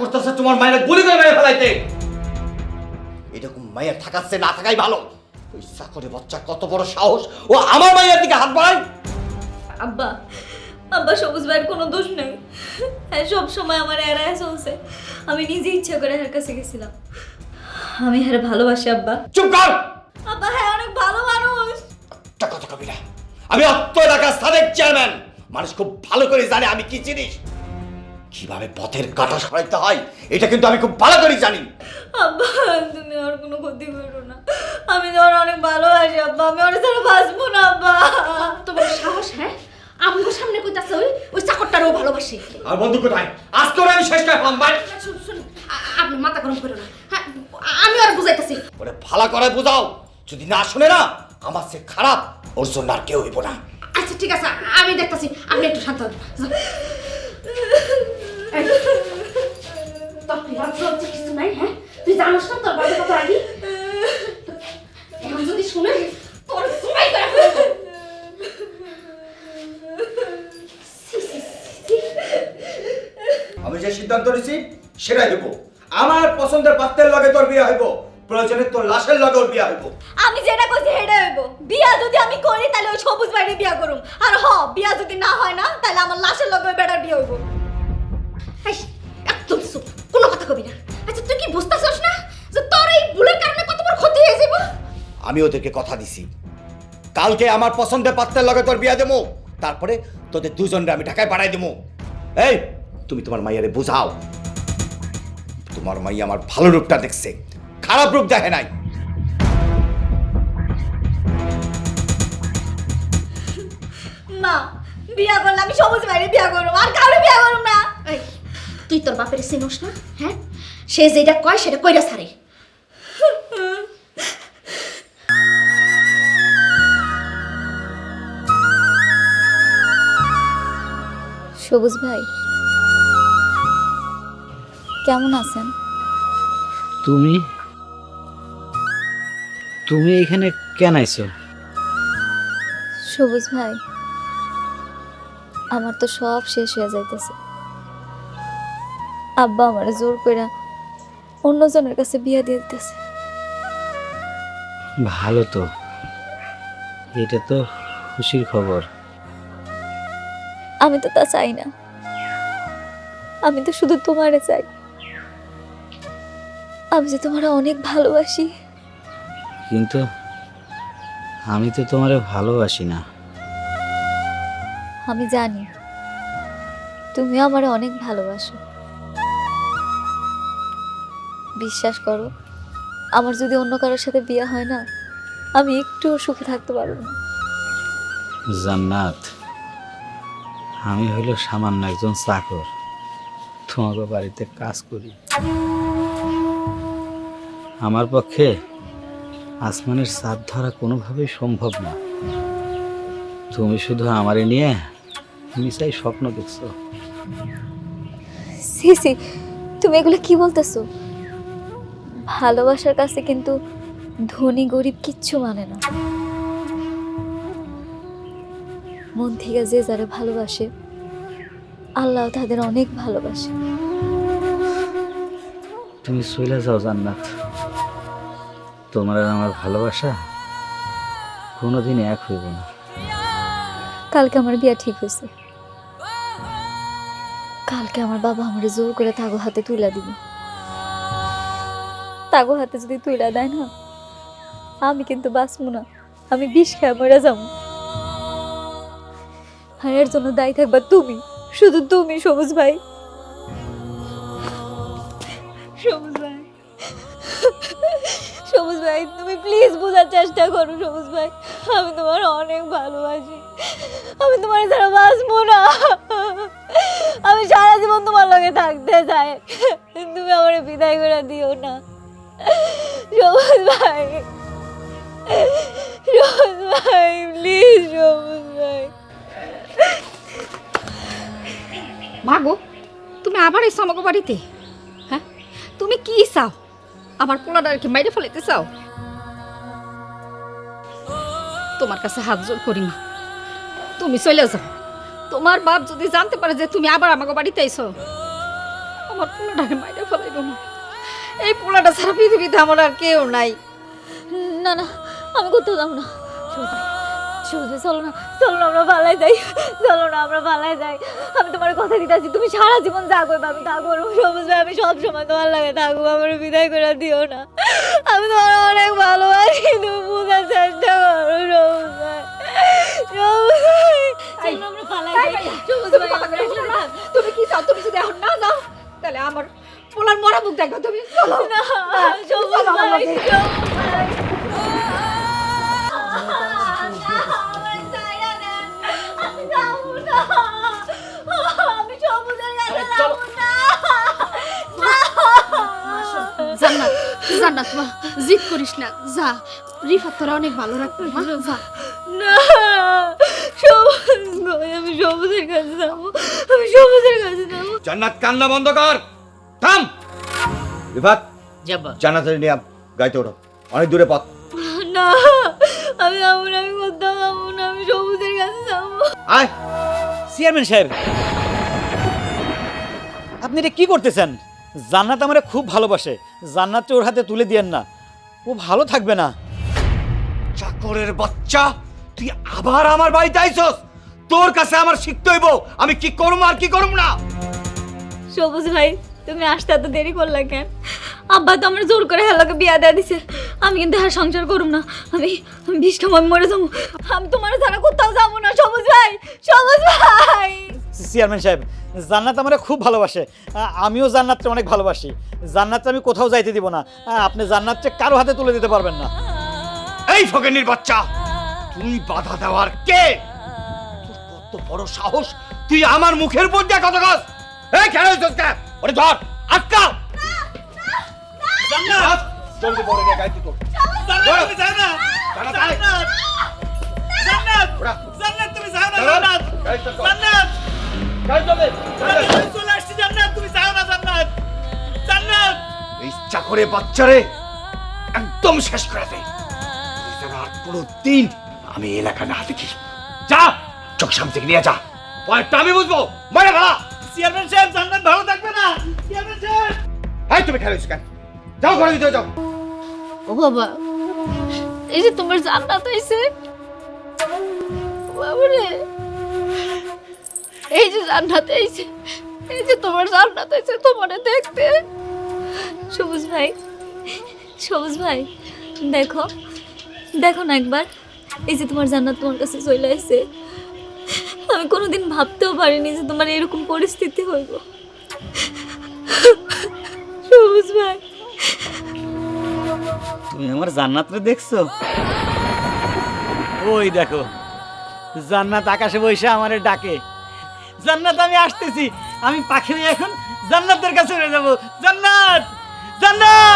করতেছে তোমার মায়ের গুলি করে মেরে ফেলাইতে। এরকম মায়ের থাকাচ্ছে না থাকাই ভালো? ওই চাকরি বাচ্চা কত বড় সাহস। ও আমার মায়ের দিকে হাত বাড়ায়। আব্বা আব্বা সবুজ ভাইয়ের কোনো দোষ নেই। হ্যাঁ সব সময় আমার এড়ায় চলছে। আমি নিজে ইচ্ছা করে এর কাছে গেছিলাম। আমি হ্যাঁ ভালোবাসি আব্বা। চুপ কর! আব্বা হ্যাঁ অনেক ভালো মানুষ। একটা কথা কবি না। আমি অত্য এলাকার সাবেক চেয়ারম্যান। মানুষ খুব ভালো করে জানে আমি কি জিনিস। কীভাবে পথের কাটা সরাইতে হয় এটা কিন্তু আমি খুব ভালো করে জানি। আব্বা তুমি ওর কোনো ক্ষতি করো না। আমি তো ওর অনেক ভালোবাসি আব্বা। আমি ওর ছাড়া বাঁচবো না আব্বা। তোমার সাহস হ্যাঁ? আমগো সামনে কইতাছে ওই ওই চাকরটারও ভালোবাসি। আর বন্ধু কোথায়? আজ করে আমি শেষ করে ফেলাম ভাই শুন শুন আপনি মাথা গরম করো না। হ্যাঁ আমি আর বুঝাইতাছি। ওরে ভালো করে বোঝাও। যদি না শুনে না আমার সে খারাপ ওর জন্য আর কেউ হইব না। আচ্ছা ঠিক আছে আমি দেখতাছি। আপনি একটু শান্ত হন। আমি যে সিদ্ধান্ত নিছি সেটাই দেবো আমার পছন্দের পাত্রের লগে তোর বিয়ে হইব প্রয়োজনে তোর লাশের লগে ওর বিয়ে হইব। আমি যেটা কইছি সেটা হইব। বিয়া যদি আমি করি তাহলে ওই সবুজ বাইরে বিয়া করুম। আর হ বিয়া যদি না হয় না তাহলে আমার লাশের লগে ওই বেটার বিয়ে হইব। একদম চুপ। কোনো কথা কবি না। আচ্ছা তুই কি বুঝতেছস না যে তোর এই ভুলের কারণে কত বড় ক্ষতি হয়ে যাবে আমি ওদেরকে কথা দিছি। কালকে আমার পছন্দের পাত্রের লগে তোর বিয়ে দেবো তারপরে তোদের দুজনরে আমি ঢাকায় পাঠাই দেবো। এই তুমি তোমার মাইয়ারে বোঝাও। তোমার মাইয়া আমার ভালো রূপটা দেখছে। খারাপ রূপ দেখে নাই। মা বিয়া করলে আমি সবুজ বাইরে বিয়া করুম আর কাউরে বিয়া করুম না। তুই তোর বাপের চিনোস না হ্যাঁ? সে যেটা কয় সেটা কইরা ছাড়ে। সবুজ ভাই কেমন আছেন? তুমি? তুমি এখানে কেন আইছো? সবুজ ভাই আমার তো সব শেষ হয়ে যাইতেছে। আব্বা আমার জোর করে অন্যজনের কাছে বিয়া দিয়ে দিতেছে। ভালো তো। এটা তো খুশির খবর। আমি তো তা চাই না। আমি তো শুধু তোমারে চাই। আমি যে তোমার অনেক ভালোবাসি। কিন্তু আমি তো তোমারে ভালোবাসি না। আমি জানি তুমি আমার অনেক ভালোবাসো। বিশ্বাস করো আমার যদি অন্য কারোর সাথে বিয়ে হয় না আমি একটুও সুখে থাকতে পারব না। জান্নাত আমি হইল সামান্য একজন চাকর। তোমাকে বাড়িতে কাজ করি। আমার পক্ষে আসমানের চাঁদ ধরা কোনোভাবেই সম্ভব না। তুমি শুধু আমারে নিয়ে মিশাই স্বপ্ন দেখছ। সি সি তুমি এগুলো কি বলতেছো? ভালোবাসার কাছে কিন্তু ধনী গরিব কিচ্ছু মানে না। মন থেকে যে যারা ভালোবাসে আল্লাহ তাদের অনেক ভালোবাসে। তুমি চলে যাও জান্নাত। তোমার আমার ভালোবাসা কোনোদিন এক হইব না। কালকে আমার বিয়া ঠিক হয়েছে। কালকে আমার বাবা আমার জোর করে তাগো হাতে তুলে দিবে। তাগো হাতে যদি তুলে দেয় না, আমি কিন্তু বাঁচবো না, আমি বিষ খেয়ে মরে যাব। আর এর জন্য দায়ী থাকবা তুমি, শুধু তুমি, সবুজ ভাই। সবুজ ভাই। সবুজ ভাই, তুমি প্লিজ বোঝার চেষ্টা করো সবুজ ভাই। আমি তোমার অনেক ভালোবাসি। আমি তোমার ছাড়া বাঁচবো না। আমি সারা জীবন তোমার লগে থাকতে চাই। তুমি আমার বিদায় করে দিও না। সবুজ ভাই সবুজ ভাই প্লিজ সবুজ ভাই। মা গো তুমি আবার এসো আমাকে বাড়িতে। হ্যাঁ? তুমি কি চাও? আমার পোলাটা কি মাইরে ফেলাইতে চাও? তোমার কাছে হাত জোর করি না তুমি চলে যাও। তোমার বাপ যদি জানতে পারে যে তুমি আবার আমাকে বাড়িতে আইছো আমার পোলাটাকে মাইরে ফেলাইব না এই পোলাটা ছাড়া পৃথিবীতে আমার আর কেউ নাই। না না আমি কোথাও যাব না। ভাই চলো না চলো না আমরা পালাই যাই চলো না আমরা পালাই যাই। আমি তোমার কথা দিতে আছি তুমি সারা জীবন যা করবে আমি তা করব সবুজ আমি সব সময় তোমার লাগে থাকব আমার বিদায় করে দিও না। আমি তোমার অনেক ভালোবাসি তুমি বোঝার চেষ্টা করো সবুজ ভাই সবুজ ভাই। চলো আমরা পালাই যাই। সবুজ ভাই আমরা তুমি কি চাও? তুমি যদি এখন না তাহলে আমার পোলার মরা মুখ দেখবে তুমি। চলো। না সবুজ ভাই সবুজ ভাই। জান্নাত মা জিদ করিস না। যা রিফাত তোরা অনেক ভালো রাখবে মা। যা। না সবুজ নয়, আমি সবুজের কাছে যাব আমি সবুজের কাছে যাব। জান্নাত কান্না বন্ধ কর। থাম। রিফাত জান্নাতের নিয়ে গাইতে ওঠো। অনেক দূরে পথ। না আমি যাব না আমি কোথাও যাব না আমি সবুজের কাছে যাব। আয়। চেয়ারম্যান সাহেব আপনি এটা কি করতেছেন? জান্নাত আমারে খুব ভালোবাসে। জান্নাতটা ওর হাতে তুলে দিয়েন না। ও ভালো থাকবে না। চাকরের বাচ্চা তুই আবার আমার বাড়িতে আইছস তোর কাছে আমার শিখতে হইব আমি কি করব আর কি করব না? সবুজ ভাই তুমি আসতে এত দেরি করলে কেন? আব্বা তো আমার জোর করে হেলাকে বিয়া দেয়া দিছে। আমি কিন্তু আর সংসার করুম না। আমি আমি বিষ খাব আমি মরে যাব। আমি তোমার ছাড়া কোথাও যাব না সবুজ ভাই সবুজ ভাই! চেয়ারম্যান সাহেব জান্নাত আমারে খুব ভালোবাসে। আমিও জান্নাতটা অনেক ভালোবাসি। জান্নাতটা আমি কোথাও যাইতে দিব না। আপনি জান্নাতটা কারও হাতে তুলে দিতে পারবেন না। এই ফকেনির বাচ্চা তুই বাধা দেওয়ার কে? তোর কত বড় সাহস তুই আমার মুখের উপর দিয়ে কথা কস। এই কেন হইছস কে ওরে ধর আটকা। জান্নাত। জলদি বড় নিয়ে গাইতে তো জান্নাত তুমি যাও না জান্নাত জান্নাত জান্নাত তুমি যাও না জান্নাত। জান্নাত জান্নাত। চলে। আসছি জান্নাত। তুমি যাও না জান্নাত। জান্নাত। এই চাকরে বাচ্চারে একদম শেষ করে দে। যেন আর কোনো দিন আমি এই এলাকা না দেখি যা চোখ সামনে থেকে নিয়ে যা। পয়েন্টটা আমি বুঝব। মনে ভাড়া চেয়ারম্যান সাহেব জান্নাত ভালো থাকবে না? চেয়ারম্যান সাহেব। হাই তুমি খেলো কেন? যাও ঘরে ভিতরে যাও। ও বাবা এই যে তোমার জান্নাত হইছে বাবারে। এই যে জান্নাত হইছে এই যে তোমার জান্নাত হইছে তোমারে দেখতে। সবুজ ভাই সবুজ ভাই, দেখো দেখো না একবার, এই যে তোমার জান্নাত তোমার কাছে চলে আসছে। আমি কোনোদিন ভাবতেও পারিনি যে তোমার এরকম পরিস্থিতি হইব। সবুজ ভাই। তুমি আমার জান্নাতরে দেখছ? ওই দেখো, জান্নাত আকাশে বসে আমারে ডাকে। জান্নাত আমি আসতেছি। আমি পাখি হয়ে এখন জান্নাতের কাছে উড়ে যাব। জান্নাত! জান্নাত!